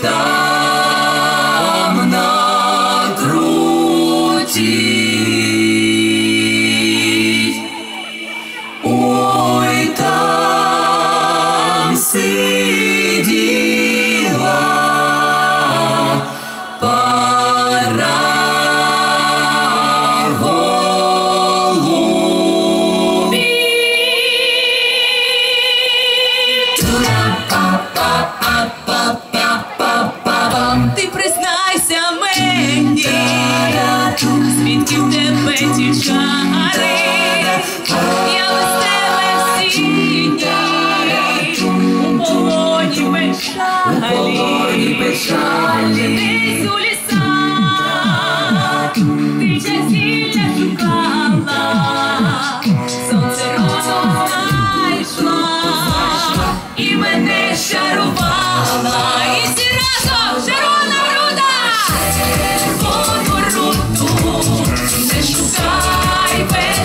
там на груди, Ой, там сын.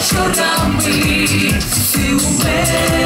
Chorar-me, se to bem.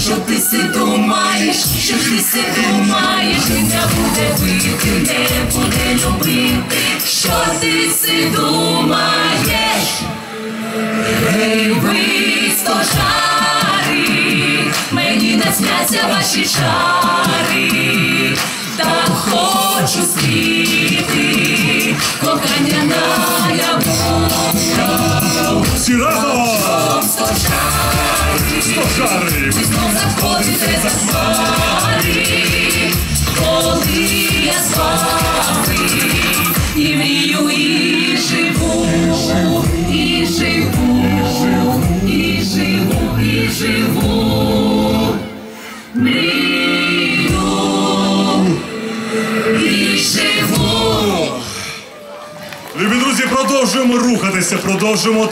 Що ти си думаєш, що ти си думаєш, не буде пити, не буде любити, що ти си думаєш? Ей, ви стожари, мені не сняться ваші чари, та хочу спіти, кохання наяву. Всі разом! Заходите за хмари, коли я з вами, і мрію, і живу, і живу, і живу, і живу. Мрію, і живу. Любі друзі, продовжуємо рухатися, продовжуємо